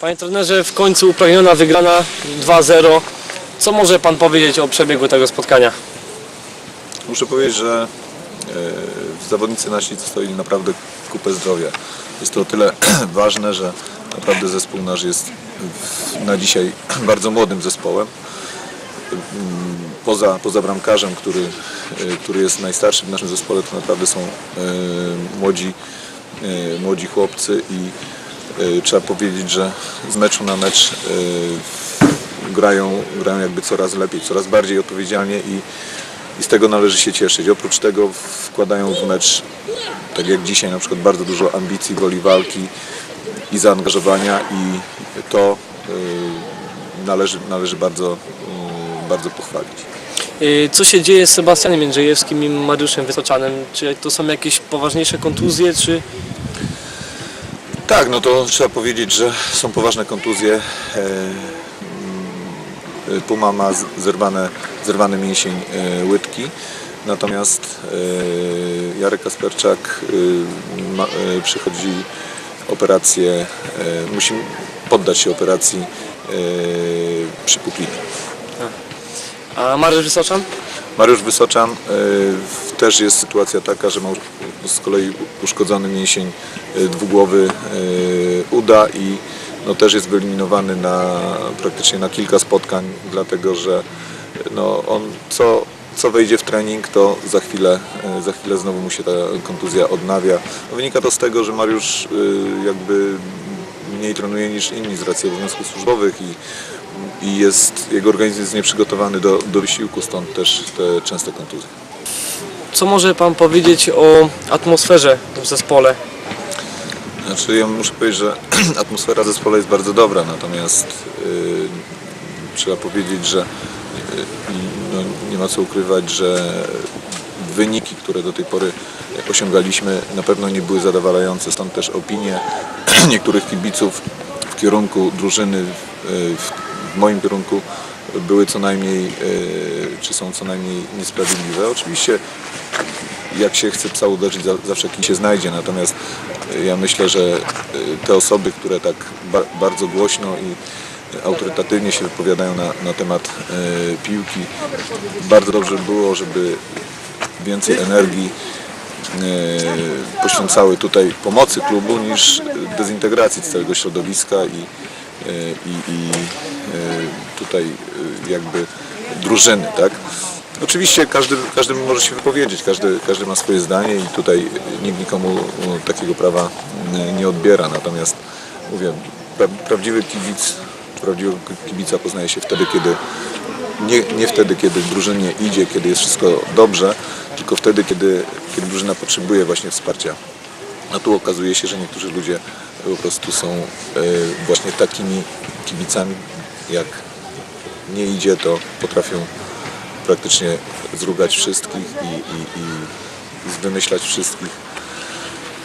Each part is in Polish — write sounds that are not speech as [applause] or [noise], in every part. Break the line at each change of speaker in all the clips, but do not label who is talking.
Panie trenerze, w końcu upragniona wygrana 2-0. Co może Pan powiedzieć o przebiegu tego spotkania?
Muszę powiedzieć, że e, zawodnicy nasi dostali naprawdę kupę zdrowia. Jest to o tyle [clears throat] ważne, że naprawdę zespół nasz jest na dzisiaj [clears throat] bardzo młodym zespołem. Mm, Poza, poza bramkarzem, który, e, który jest najstarszy w naszym zespole, to naprawdę są e, młodzi, e, młodzi chłopcy i trzeba powiedzieć, że z meczu na mecz grają, grają jakby coraz lepiej, coraz bardziej odpowiedzialnie i, i z tego należy się cieszyć. Oprócz tego wkładają w mecz, tak jak dzisiaj na przykład, bardzo dużo ambicji, woli walki i zaangażowania i to należy, należy bardzo, y, bardzo pochwalić.
Yy, Co się dzieje z Sebastianem Jędrzejewskim i Mariuszem Wysoczanem? Czy to są jakieś poważniejsze kontuzje, czy
Tak, no to trzeba powiedzieć, że są poważne kontuzje. E, mm, Puma ma zerwane, zerwany mięsień e, łydki. Natomiast e, Jarek Kasperczak ma, e, przychodzi operację, musi poddać się operacji e, przypukliny.
A Mariusz Wysoczan?
Mariusz Wysoczan y, też jest sytuacja taka, że ma z kolei uszkodzony mięsień y, dwugłowy y, uda i no, też jest wyeliminowany na, praktycznie na kilka spotkań, dlatego że no, on co, co wejdzie w trening, to za chwilę, za chwilę znowu mu się ta kontuzja odnawia. No, wynika to z tego, że Mariusz jakby mniej trenuje niż inni z racji obowiązków służbowych i, i jest, jego organizm jest nieprzygotowany do, do wysiłku, stąd też te częste kontuzje.
Co może Pan powiedzieć o atmosferze w zespole?
Znaczy ja muszę powiedzieć, że [clears throat] atmosfera w zespole jest bardzo dobra, natomiast yy, trzeba powiedzieć, że yy, no, nie ma co ukrywać, że wyniki, które do tej pory osiągaliśmy na pewno nie były zadowalające, stąd też opinie [clears throat] niektórych kibiców w kierunku drużyny, w, w moim kierunku były co najmniej, yy, czy są co najmniej niesprawiedliwe. Oczywiście jak się chce psa uderzyć, za- zawsze kim się znajdzie. Natomiast y, ja myślę, że y, te osoby, które tak ba- bardzo głośno i autorytatywnie się wypowiadają na, na temat piłki, bardzo dobrze by było, żeby więcej energii poświęcały tutaj pomocy klubu niż dezintegracji całego środowiska i, i, i tutaj y, jakby drużyny, tak? Oczywiście każdy, każdy może się wypowiedzieć, każdy, każdy ma swoje zdanie i tutaj nikt nikomu e, takiego prawa e, nie odbiera. Natomiast mówię, pra, prawdziwy kibic, prawdziwego kibica poznaje się wtedy, kiedy nie, nie wtedy, kiedy drużynie idzie, kiedy jest wszystko dobrze, tylko wtedy, kiedy, kiedy drużyna potrzebuje właśnie wsparcia. A tu okazuje się, że niektórzy ludzie po prostu są e, właśnie takimi kibicami, jak nie idzie, to potrafią praktycznie zrugać wszystkich i, i, i wymyślać wszystkich,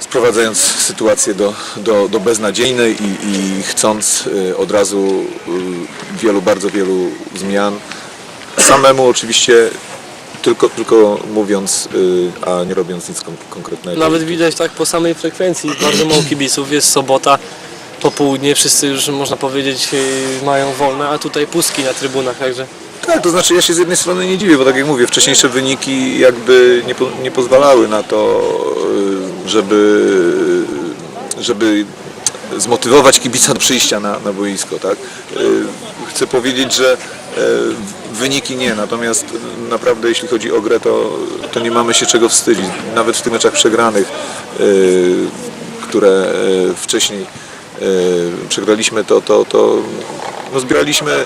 sprowadzając sytuację do, do, do beznadziejnej i, i chcąc y, od razu y, wielu, bardzo wielu zmian. Samemu oczywiście tylko, tylko mówiąc, y, a nie robiąc nic kon- konkretnego.
Nawet widać tak po samej frekwencji, bardzo mało kibiców, jest sobota, popołudnie, wszyscy już można powiedzieć yy, mają wolne, a tutaj pustki na trybunach, także
Tak, to znaczy ja się z jednej strony nie dziwię, bo tak jak mówię, wcześniejsze wyniki jakby nie, po, nie pozwalały na to, y, żeby, żeby zmotywować kibica do przyjścia na, na boisko, tak? Y, Chcę powiedzieć, że y, wyniki nie, natomiast naprawdę jeśli chodzi o grę, to, to nie mamy się czego wstydzić. Nawet w tych meczach przegranych, y, które y, wcześniej y, przegraliśmy, to, to, to no, zbieraliśmy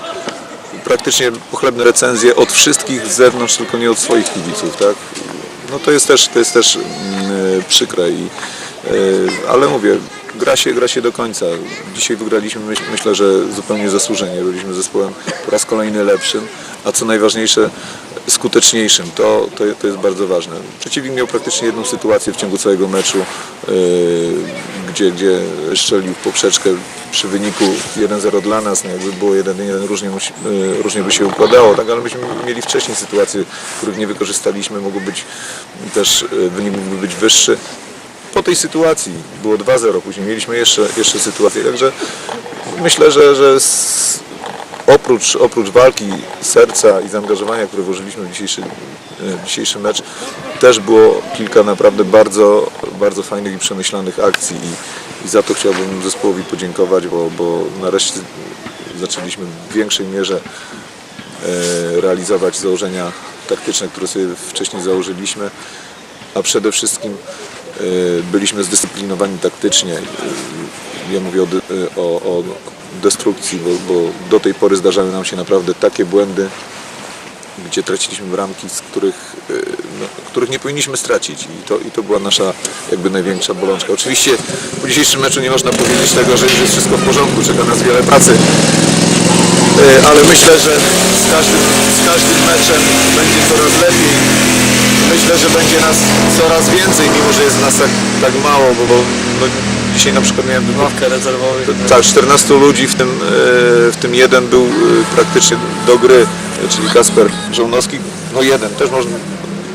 praktycznie pochlebne recenzje od wszystkich z zewnątrz, tylko nie od swoich kibiców, tak? No to jest też, to jest też mm, przykre, i, y, ale mówię, gra się, gra się do końca. Dzisiaj wygraliśmy, myśl, myślę, że zupełnie zasłużenie. Byliśmy zespołem po raz kolejny lepszym, a co najważniejsze, skuteczniejszym. To, to, to jest bardzo ważne. Przeciwnik miał praktycznie jedną sytuację w ciągu całego meczu, gdzie, gdzie strzelił w poprzeczkę przy wyniku 1-0 dla nas, jakby było 1-1, różnie, e, różnie by się układało, tak, ale myśmy mieli wcześniej sytuacje, których nie wykorzystaliśmy, mogło być też, e, wynik mógłby być wyższy. Po tej sytuacji było 2-0, później mieliśmy jeszcze, jeszcze sytuację, także myślę, że, że oprócz, oprócz walki, serca i zaangażowania, które włożyliśmy w dzisiejszy, w dzisiejszy mecz, też było kilka naprawdę bardzo, bardzo fajnych i przemyślanych akcji i, i za to chciałbym zespołowi podziękować, bo, bo nareszcie zaczęliśmy w większej mierze e, realizować założenia taktyczne, które sobie wcześniej założyliśmy, a przede wszystkim e, byliśmy zdyscyplinowani taktycznie. E, Ja mówię o, o, o destrukcji, bo, bo do tej pory zdarzały nam się naprawdę takie błędy, gdzie traciliśmy bramki, z których, e, no, których nie powinniśmy stracić i to, i to była nasza jakby największa bolączka. Oczywiście po dzisiejszym meczu nie można powiedzieć tego, że już jest wszystko w porządku, czeka nas wiele pracy, E, ale myślę, że z każdym, z każdym meczem będzie coraz lepiej. Myślę, że będzie nas coraz więcej, mimo że jest nas tak, tak mało, bo, bo no, dzisiaj na przykład miałem tylko
Ławkę rezerwowych.
tak, 14 ludzi, w tym, e, w tym jeden był e, praktycznie do gry, czyli Kasper Żołnowski. No jeden, też można,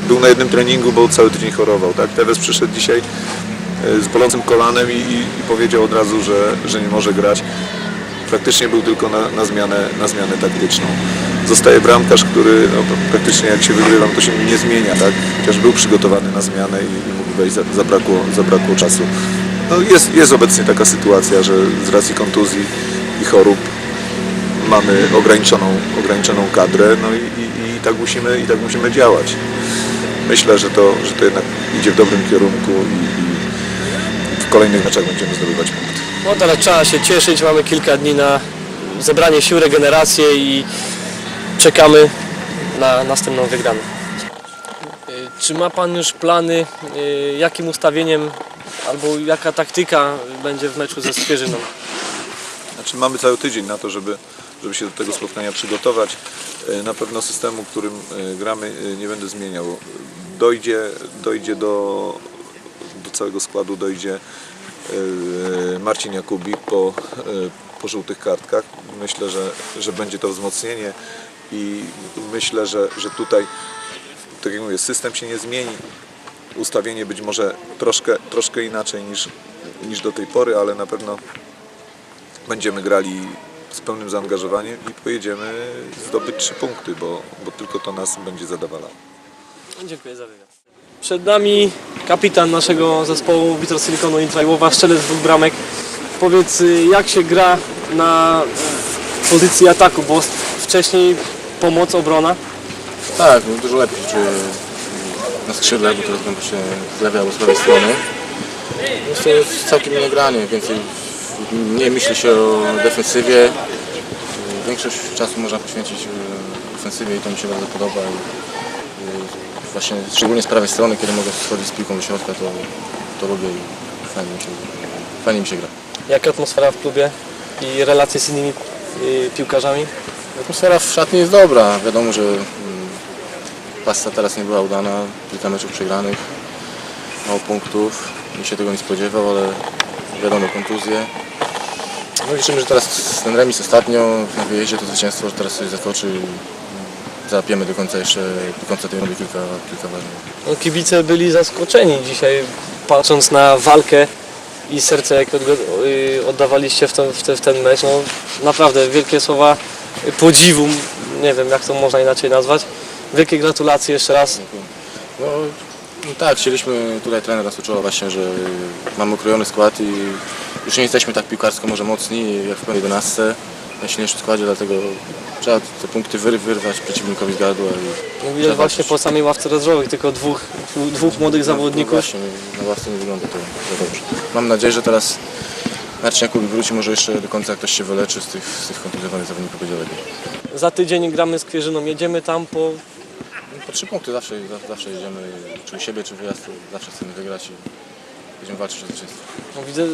był na jednym treningu, bo cały tydzień chorował. Tak? Tevez przyszedł dzisiaj e, z bolącym kolanem i, i, powiedział od razu, że, że nie może grać. Praktycznie był tylko na, na, zmianę, na zmianę taktyczną. Zostaje bramkarz, który no, praktycznie jak się wygrywam, to się nie zmienia, tak? chociaż był przygotowany na zmianę i, i mógł wejść, za- zabrakło, zabrakło czasu. No, jest, jest obecnie taka sytuacja, że z racji kontuzji i chorób mamy ograniczoną, ograniczoną kadrę, no i, i, i, tak musimy, i tak musimy działać. Myślę, że to, że to jednak idzie w dobrym kierunku i, i w kolejnych meczach będziemy zdobywać punkty.
No teraz trzeba się cieszyć, mamy kilka dni na zebranie sił, regenerację i czekamy na następną wygraną. Czy ma Pan już plany, y, jakim ustawieniem albo jaka taktyka będzie w meczu ze Skwierzyną?
Znaczy mamy cały tydzień na to, żeby, żeby się do tego spotkania przygotować. E, Na pewno systemu, którym e, gramy e, nie będę zmieniał. Dojdzie, dojdzie do, do całego składu, dojdzie Marcin Jakubik po, po żółtych kartkach. Myślę, że, że będzie to wzmocnienie i myślę, że, że tutaj, tak jak mówię, system się nie zmieni. Ustawienie być może troszkę, troszkę inaczej niż, niż do tej pory, ale na pewno będziemy grali z pełnym zaangażowaniem i pojedziemy zdobyć trzy punkty, bo, bo tylko to nas będzie zadowalało.
Dziękuję za wywiad. Przed nami kapitan naszego zespołu Witro Silikonu Intrajłowa, strzelec dwóch bramek. Powiedz, jak się gra na pozycji ataku, bo wcześniej pomoc, obrona.
Tak, no dużo lepiej się czuję na skrzydle, bo to rozgląda się z lewej albo z prawej strony. Jest to jest całkiem inne granie, więcej, mniej myśli się o defensywie. Większość czasu można poświęcić e, ofensywie i to mi się bardzo podoba. I, i właśnie szczególnie z prawej strony, kiedy mogę schodzić z piłką do środka, to, to lubię i fajnie mi się, fajnie mi się gra.
Jaka atmosfera w klubie i relacje z innymi y, piłkarzami?
Atmosfera w szatni jest dobra. Wiadomo, że pasta teraz nie była udana, kilka meczów przegranych, mało punktów. Nikt się tego nie spodziewał, ale wiadomo, kontuzje. No liczymy, że teraz ten remis ostatnio na wyjeździe to zwycięstwo, że teraz coś zakoczy i załapiemy do końca jeszcze, do końca tej rundy kilka, kilka ważnych.
No, kibice byli zaskoczeni dzisiaj, patrząc na walkę i serce, jak y, oddawaliście w ten, w, w ten mecz. No, naprawdę wielkie słowa podziwu, nie wiem jak to można inaczej nazwać. Wielkie gratulacje jeszcze raz.
No, no tak, chcieliśmy, tutaj trener nas uczyła właśnie, że mamy ukrojony skład i już nie jesteśmy tak piłkarsko może mocni jak w pełnej 11 w najsilniejszym składzie, dlatego trzeba te punkty wyr- wyrwać przeciwnikowi z gardła. I
No, widać właśnie po samej ławce rezerwowych tylko dwóch, dwóch młodych
No
zawodników.
właśnie, na ławce nie wygląda to za dobrze. Mam nadzieję, że teraz Marcin Jakubik wróci, może jeszcze do końca ktoś się wyleczy z tych, z tych kontuzjowanych zawodników będzie lepiej.
Za tydzień gramy z Kwierzyną, jedziemy tam po
No, Po trzy punkty zawsze, za- zawsze jedziemy, czy u siebie, czy wyjazd, zawsze chcemy wygrać i będziemy walczyć o zwycięstwo.
No, widzę,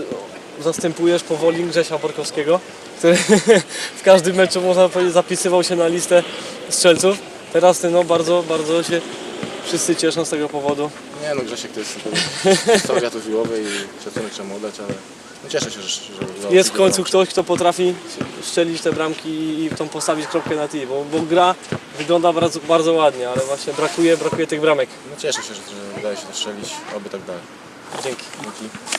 zastępujesz powoli Grzesia Borkowskiego, który [laughs] w każdym meczu można powiedzieć zapisywał się na listę strzelców. Teraz ty no bardzo, bardzo się wszyscy cieszą z tego powodu.
Nie no, Grzesiek to jest [laughs] historia to wiłowy i szacunek trzeba mu oddać, ale no cieszę się, że, że
Jest w końcu ktoś, kto potrafi strzelić te bramki i tą postawić kropkę na T, bo, bo gra wygląda bardzo, bardzo ładnie, ale właśnie brakuje, brakuje tych bramek.
No cieszę się, że, że udaje się to strzelić, oby tak dalej.
Dzięki.
Dzięki.